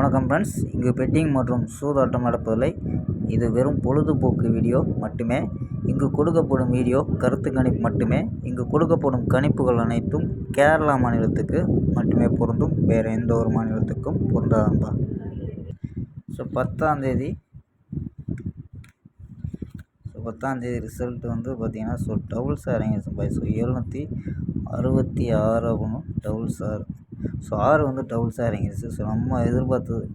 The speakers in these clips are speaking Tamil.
வணக்கம் ஃப்ரெண்ட்ஸ் இங்கு பெட்டிங் மற்றும் சூதாட்டம் நடப்பதில்லை. இது வெறும் பொழுதுபோக்கு வீடியோ மட்டுமே. இங்கு கொடுக்கப்படும் வீடியோ கருத்து கணிப்பு மட்டுமே. இங்கு கொடுக்கப்படும் கணிப்புகள் அனைத்தும் கேரளா மாநிலத்துக்கு மட்டுமே பொருந்தும். வேறு எந்த ஒரு மாநிலத்துக்கும் பொருந்தாதம்பா. ஸோ பத்தாந்தேதி ஸோ பத்தாந்தேதி ரிசல்ட் வந்து பார்த்திங்கன்னா ஸோ டபுள்ஸ் சார் பாய் ஸோ எழுநூற்றி அறுபத்தி ஆறு அப்படின்னு டபுள் சார் ஸோ ஆறு வந்து டபுள்ஸாக சார் இறங்கிடுச்சு ஸோ நம்ம எதிர்பார்த்தது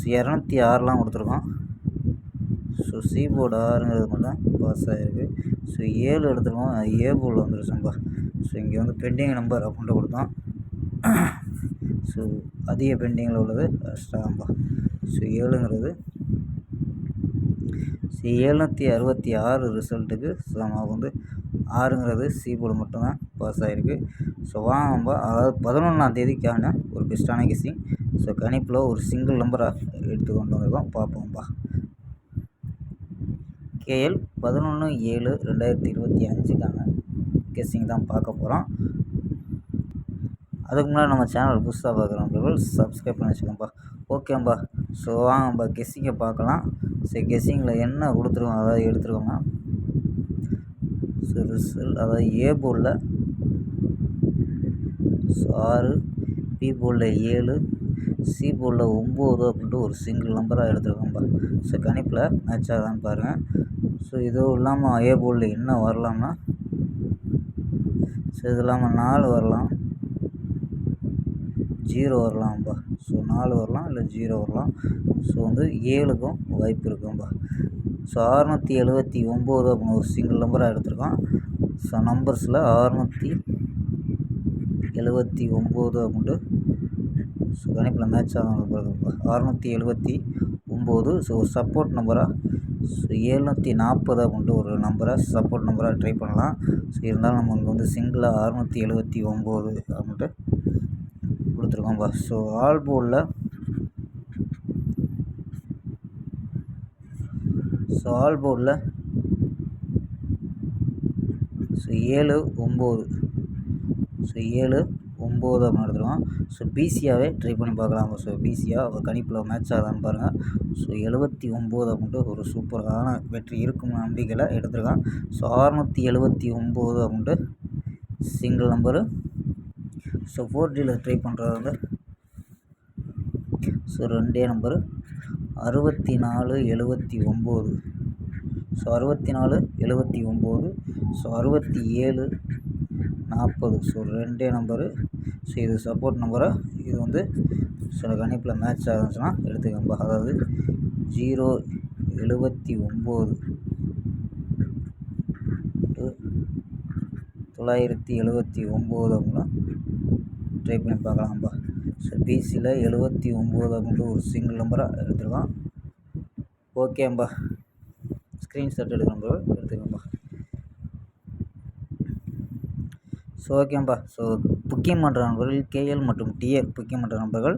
ஸோ இரநூத்தி ஆறுலாம் கொடுத்துருக்கோம். ஸோ சி போர்டு ஆறுங்கிறது மட்டும் பாஸ் ஆகிருக்கு ஸோ ஏழு எடுத்துருக்கோம். அது ஏ போர்டில் வந்துருச்சுப்பா. ஸோ இங்கே வந்து பெண்டிங் நம்பர் அப்படின்ட்டு கொடுத்தோம். ஸோ அதிக பெண்டிங்கில் உள்ளது அஷ்டாம்பா. ஸோ ஏழுங்கிறது ஸோ எழுநூற்றி அறுபத்தி ஆறு ரிசல்ட்டுக்கு ஸோ நமக்கு வந்து ஆறுங்கிறது சி போர்டு மட்டும்தான் பாஸ் ஆகிருக்கு ஸோ வாங்கம்பா அதாவது பதினொன்றாம் தேதிக்கான ஒரு பெஸ்ட்டான கெஸ்ஸிங் ஸோ கணிப்பில் ஒரு சிங்கிள் நம்பராக எடுத்து கொண்டு வந்திருக்கோம். பார்ப்போம்ப்பா கேஎல் பதினொன்று ஏழு ரெண்டாயிரத்தி இருபத்தி அஞ்சுக்கான கெஸ்ஸிங் தான் பார்க்க போகிறோம் அதுக்கு முன்னாடி நம்ம சேனல் புதுசாக பார்க்குறவங்க சப்ஸ்கிரைப் பண்ணி வச்சுக்கோங்கப்பா ஓகேம்பா ஸோ வாங்கப்பா கெஸ்ஸிங்கை பார்க்கலாம். சரி கெஸ்ஸிங்கில் என்ன கொடுத்துருக்கோம்? அதாவது எடுத்துருக்கோங்க ஸோ ரிசல் அதாவது ஏ போர்டில் ஸோ ஆறு பி போர்டில் ஏழு சி போர்டில் ஒம்பது அப்படின்ட்டு ஒரு சிங்கிள் நம்பராக எடுத்துருக்கோம்ப்பா ஸோ கணிப்பில் மேட்ச் ஆகுதான்னு பாருங்கள் ஸோ இதுவும் இல்லாமல் ஏ போர்டில் என்ன வரலாம்னா ஸோ இது இல்லாமல் நாலு வரலாம். ஜீரோ வரலாம்ப்பா ஸோ நாலு வரலாம் இல்லை ஜீரோ வரலாம். ஸோ வந்து ஏழுக்கும் வாய்ப்பு இருக்கும்பா. ஸோ அறநூற்றி எழுபத்தி ஒம்பது அப்படின்னு ஒரு சிங்கிள் நம்பராக எடுத்திருக்கோம் ஸோ நம்பர்ஸில் அறநூற்றி எழுபத்தி ஒம்பது அப்படின்ட்டு ஸோ கணிப்பில் மேட்ச் ஆகும் அறநூற்றி எழுபத்தி ஒம்பது ஸோ ஒரு சப்போர்ட் நம்பராக ஸோ ஏழ்நூற்றி நாற்பது அப்படின்ட்டு ஒரு நம்பரை சப்போர்ட் நம்பராக ட்ரை பண்ணலாம். ஸோ இருந்தாலும் நம்ம இங்கே வந்து சிங்கிளாக அறநூற்றி எழுபத்தி ஒம்பது அப்படின்ட்டு கொடுத்துருக்கோம்ப்பா ஸோ ஆல் போர்டில் ஸோ ஆல் போர்டில் ஸோ ஏழு ஒம்பது. ஸோ ஏழு ஒம்பது அப்படின்னு ஸோ பிசியாவே ட்ரை பண்ணி பார்க்கலாம் ஸோ பிசியாக அவள் கணிப்பில் மேட்ச் ஆகலான்னு பாருங்கள் ஸோ எழுபத்தி ஒம்பது அப்படின்ட்டு ஒரு சூப்பரான வெற்றி இருக்கும் நம்பிக்கையில் எடுத்திருக்கான். ஸோ அறநூற்றி எழுபத்தி ஒம்பது அப்படின்ட்டு சிங்கிள் நம்பரு ஸோ ஃபோர் டியில் ட்ரை பண்ணுறது வந்து ஸோ ரெண்டே நம்பரு அறுபத்தி நாலு எழுபத்தி ஒம்பது ஸோ அறுபத்தி நாலு எழுபத்தி ஒம்பது ஸோ அறுபத்தி ஏழு நாற்பது. ஸோ ரெண்டே நம்பரு ஸோ இது சப்போர்ட் நம்பராக இது வந்து சில கணிப்பில் மேட்ச் ஆகுச்சுன்னா எடுத்துக்கம்பா அதாவது ஜீரோ எழுபத்தி ஒம்பது தொள்ளாயிரத்தி எழுபத்தி ஒம்பது அப்படின்னா ட்ரை பண்ணி பார்க்கலாம்ப்பா ஸோ பிசியில் எழுபத்தி ஒம்பது அப்படின்ட்டு ஒரு சிங்கிள் நம்பராக எடுத்துருக்கோம் ஓகேம்பா ஸ்க்ரீன்ஷாட் எடுக்கணும் எடுத்துக்கோம்பா ஸோ ஓகேம்பா ஸோ புக்கிங் பண்ணுற நண்பர்கள் கேஎல் மற்றும் டிஎல் புக்கிங் பண்ணுற நண்பர்கள்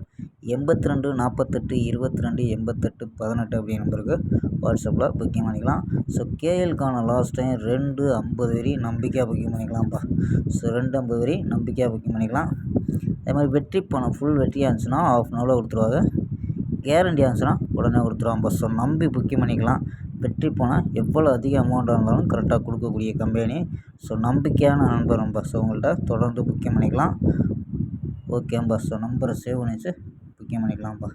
எண்பத்தி ரெண்டு நாற்பத்தெட்டு இருபத்தி ரெண்டு எண்பத்தெட்டு பதினெட்டு அப்படிங்கிற நம்பருக்கு வாட்ஸ்அப்பில் புக்கிங் பண்ணிக்கலாம். ஸோ கேஎல்கான லாஸ்ட் டைம் ரெண்டு ஐம்பது வரி நம்பிக்கையாக புக்கிங் பண்ணிக்கலாம்ப்பா ஸோ ரெண்டு ஐம்பது வரி நம்பிக்கையாக புக்கிங் பண்ணிக்கலாம். அதே மாதிரி வெற்றி பணம் ஃபுல் வெற்றியாக இருந்துச்சுன்னா ஆஃப் அன் ஹவரில் கொடுத்துருவாங்க. கேரண்டியாக இருந்துச்சுன்னா உடனே கொடுத்துருவாங்க. ஸோ நம்பி புக்கிங் பண்ணிக்கலாம். வெற்றி போனால் எவ்வளோ அதிக அமௌண்ட்டாக இருந்தாலும் கரெக்டாக கொடுக்கக்கூடிய கம்பெனி ஸோ நம்பிக்கையான நண்பர் நம்ப ஸோ உங்கள்கிட்ட தொடர்ந்து புக்கிங் பண்ணிக்கலாம். ஓகேம்பா ஸோ நம்பரை சேவ் பண்ணிச்சு புக்கிங் பண்ணிக்கலாம்ப்பா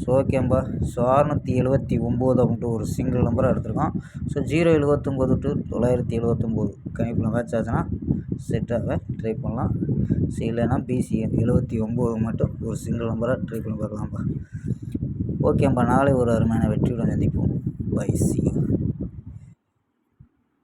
ஸோ ஓகேம்பா ஸோ அறுநூற்றி எழுபத்தி ஒம்பது அப்படின்ட்டு ஒரு சிங்கிள் நம்பராக எடுத்திருக்கோம் ஸோ ஜீரோ எழுபத்தொம்போது டு தொள்ளாயிரத்தி எழுபத்தொம்போது கணிப்பில் மேட்ச் ஆச்சுன்னா செட்டாக ட்ரை பண்ணலாம். சரி இல்லைன்னா பிசி எழுபத்தி ஒம்பது மட்டும் ஒரு சிங்கிள் நம்பராக ட்ரை பண்ணி பார்க்கலாம்ப்பா. ஓகேம்பா நாளை ஒரு அருமையான வெற்றியுடன் சந்திப்போம். By C